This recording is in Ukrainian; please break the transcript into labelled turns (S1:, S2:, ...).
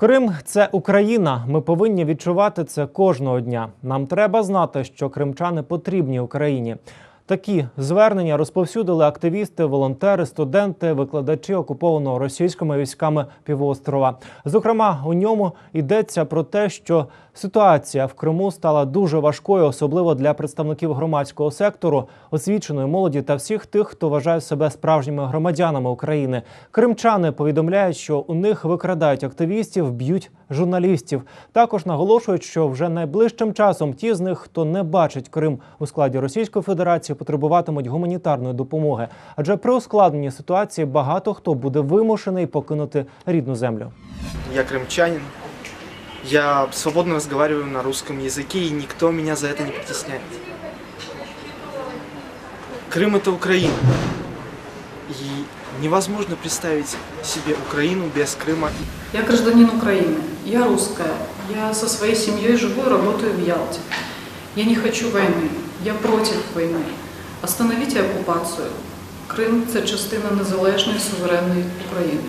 S1: Крим це Україна. Ми повинні відчувати це кожного дня. Нам треба знати, що кримчани потрібні Україні. Такі звернення розповсюдили активісти, волонтери, студенти, викладачі окупованого російськими військами півострова. Зокрема, у ньому йдеться про те, що ситуація в Криму стала дуже важкою, особливо для представників громадського сектору, освіченої молоді та всіх тих, хто вважає себе справжніми громадянами України. Кримчани повідомляють, що у них викрадають активістів, б'ють журналістів. Також наголошують, що вже найближчим часом ті з них, хто не бачить Крим у складі Російської Федерації, потребуватимуть гуманітарної допомоги. Адже при ускладненні ситуації багато хто буде вимушений покинути рідну землю.
S2: Я крымчанин. Я свободно разговариваю на русском языке, и никто меня за это не притесняет. Крым это Украина. И невозможно представить себе Украину без Крыма.
S3: Я гражданин Украины, я русская, я со своей семьей живу и работаю в Ялте. Я не хочу войны, я против войны. Остановите оккупацию. Крим – це частина незалежної суверенної України.